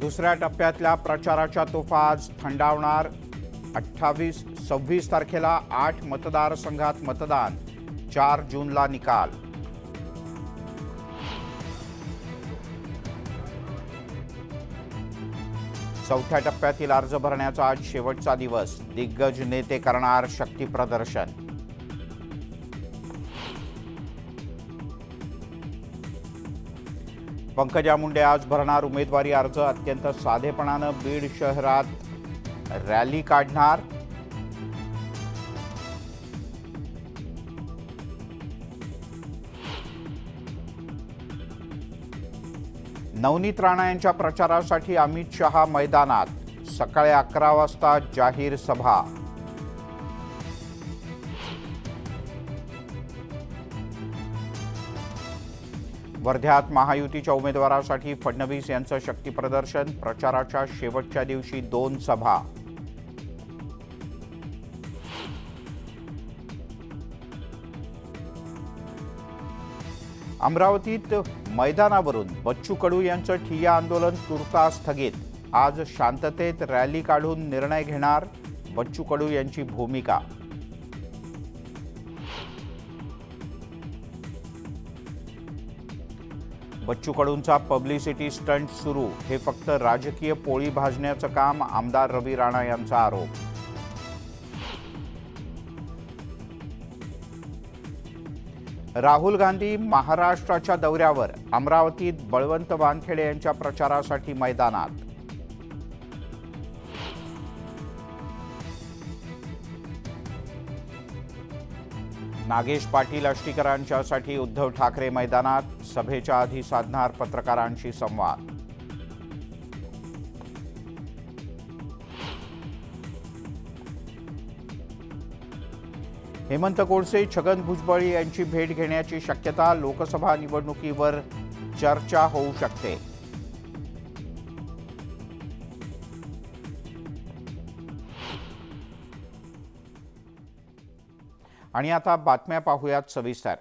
दुसऱ्या टप्प्यातल्या प्रचाराच्या तोफा आज थंडावणार. अठ्ठावीस सव्वीस तारखेला आठ मतदारसंघात मतदान चार जूनला निकाल. चौथ्या टप्प्यातील अर्ज भरण्याचा आज शेवटचा दिवस. दिग्गज नेते करणार शक्ती पंकजा मुंडे आज भरणार उमेदवारी अर्ज. अत्यंत साधेपणानं बीड शहरात रॅली काढणार. नवनीत राणा यांच्या प्रचारासाठी अमित शहा मैदानात. सकाळी अकरा वाजता जाहीर सभा. वर्ध्यात महायुतीच्या उमेदवारासाठी फडणवीस यांचं शक्तीप्रदर्शन प्रचाराच्या शेवटच्या दिवशी दोन सभा. अमरावतीत मैदानावरून बच्चू कडू यांचं ठिय्या आंदोलन तुर्तास स्थगित. आज शांततेत रॅली काढून निर्णय घेणार बच्चू कडू यांची भूमिका. बच्चू कडूंचा पब्लिसिटी स्टंट सुरू. हे फक्त राजकीय पोळी भाजण्याचं काम आमदार रवी राणा यांचा आरोप. राहुल गांधी महाराष्ट्राच्या दौऱ्यावर अमरावतीत बळवंत वानखेडे यांच्या प्रचारासाठी मैदानात. नागेश पाटील आष्टीकरांच्यासाठी उद्धव ठाकरे मैदानात सभेच्या आधी साधणार पत्रकारांशी संवाद. हेमंत कोळसे छगन भुजबळ यांची भेट घेण्याची शक्यता लोकसभा निवडणुकीवर चर्चा होऊ शकते. आणि आता बातम्या पाहूयात सविस्तर.